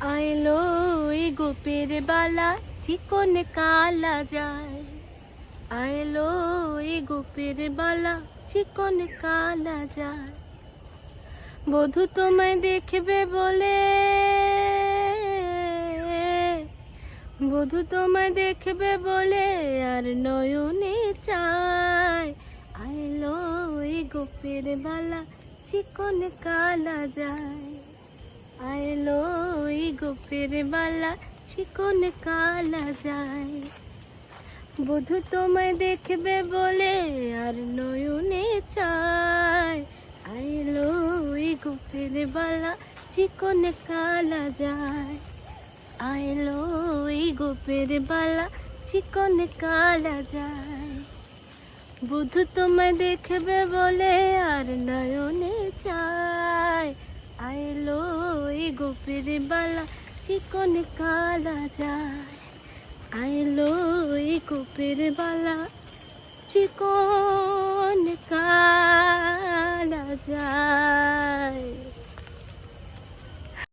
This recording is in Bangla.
আইলো গোপের বালা, চিকন কালা যায়। আইলো গোপের বালা, চিকন কালা যায়। বধু তোমায় দেখবে বলে, বধু তোমায় দেখবে বলে আর নয়নে চায়। আইলো গোপের বালা, চিকন কালা যায়। আইলো গোপের বালা চিকন কালা যায়। বধু তোমায় দেখবে বলে আর নয়নে চায়। আইলো এই গোপের বালা চিকন কালা যায়। আইলো এই গোপের বালা চিকন কালা যায়। বুধু তোমায় দেখবে বলে আর নয়নে চায়। গোপের বালা চিকন কালা যায়। আইলো এই গোপের বালা চিকন